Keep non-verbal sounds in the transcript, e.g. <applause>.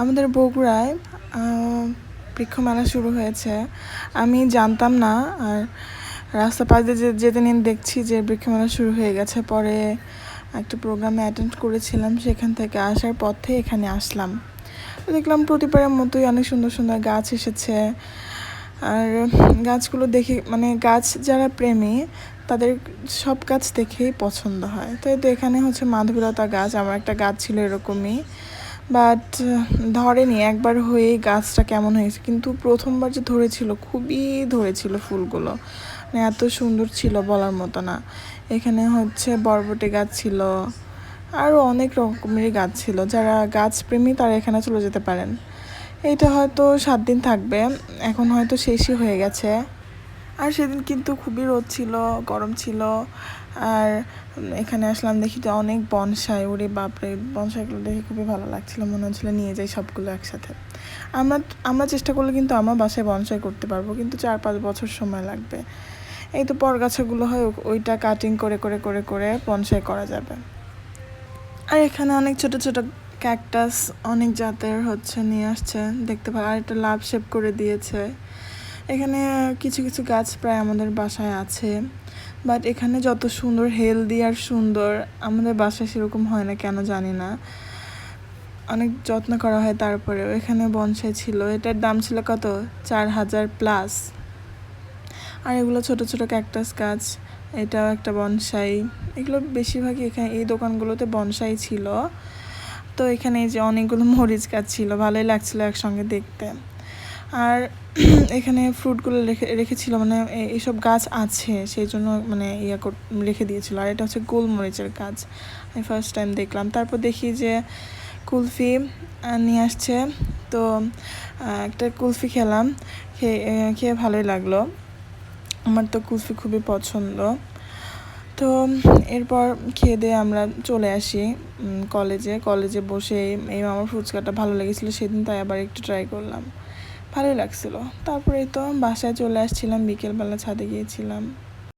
আমাদের বগুড়ায় আহ, বৃক্ষ মেলা শুরু হয়েছে। আমি জানতাম না আর রাস্তা পাশ দিয়ে যেতে নিয়ে দেখছি যে বৃক্ষ মেলা শুরু হয়ে গেছে পরে একটা প্রোগ্রামে অ্যাটেন্ড করেছিলাম সেখান থেকে আসার পথে এখানে আসলাম। দেখলাম প্রতিবারের মতোই অনেক সুন্দর সুন্দর গাছ এসেছে। আর গাছগুলো দেখে মানে গাছ যারা প্রেমী তাদের সব গাছ দেখেই পছন্দ হয়। তো এখানে হচ্ছে মাধবীলতা গাছ আমার একটা গাছ ছিল এরকমই। বাট, ধরেনি একবার হয়েই গাছটা কেমন হয়েছে। কিন্তু প্রথমবার যে ধরেছিল, খুবই ধরেছিল ফুলগুলো। মানে এত সুন্দর ছিল বলার মতো না। এখানে হচ্ছে বরবটি গাছ ছিল, আরও অনেক রকমেরই গাছ ছিল। যারা গাছপ্রেমী তারা এখানে চলে যেতে পারেন। এইটা হয়তো সাত দিন থাকবে। এখন হয়তো শেষই হয়ে গেছে। আর সেদিন কিন্তু খুবই রোদ ছিল, গরম ছিল। আর এখানে আসলাম দেখি যে অনেক বনসাই, ওরে বাপরে, বনসাইগুলো দেখে খুবই ভালো লাগছিল, মনে হচ্ছিল নিয়ে যাই সবগুলো একসাথে। আমরা আমরা চেষ্টা করলে কিন্তু আমার বাসায় বনসাই করতে পারব, কিন্তু চার পাঁচ বছর সময় লাগবে। এই তো পরগাছাগুলো হয় ওইটা কাটিং করে করে করে করে বনসাই করা যাবে। আর এখানে অনেক ছোট ছোট ক্যাকটাস অনেক জাতের হচ্ছে, নিয়ে আসছে, দেখতে পাই আর একটা লাভ শেপ করে দিয়েছে। এখানে কিছু কিছু গাছ প্রায় আমাদের বাসায় আছে বাট এখানে যত সুন্দর হেলদি আর সুন্দর, আমাদের বাসায় সেরকম হয় না, কেন জানি না। অনেক যত্ন করা হয় তারপরেও। এখানে বনসাই ছিল, এটার দাম ছিল কত? চার হাজার প্লাস আর এগুলো ছোট ছোট ক্যাকটাস গাছ, এটাও একটা বনসাই। এগুলো বেশিরভাগই এখানে, এই দোকানগুলোতে বনসাই ছিল। তো এখানে এই যে অনেকগুলো মরিচ গাছ ছিল, ভালোই লাগছিল একসঙ্গে দেখতে। আর <clears throat> এখানে ফ্রুটগুলো রেখে, রেখেছিল মানে এইসব গাছ আছে সেই জন্য মানে ইয়া রেখে দিয়েছিল। আর এটা হচ্ছে গোলমরিচের গাছ, আমি ফার্স্ট টাইম দেখলাম। তারপর দেখি যে কুলফি নিয়ে আসছে। তো একটা কুলফি খেলাম, খেয়ে খেয়ে ভালোই লাগল। আমার তো কুলফি খুবই পছন্দ। তো, এরপর খেয়ে দিয়ে আমরা চলে আসি কলেজে। কলেজে বসে এই আমার ফুচকাটা ভালো লেগেছিলো, সেদিন তাই আবার একটু ট্রাই করলাম। ভালোই লাগছিল। তারপরে তো বাসায় চলে আসছিলাম বিকেলবেলা ছাদে গিয়েছিলাম।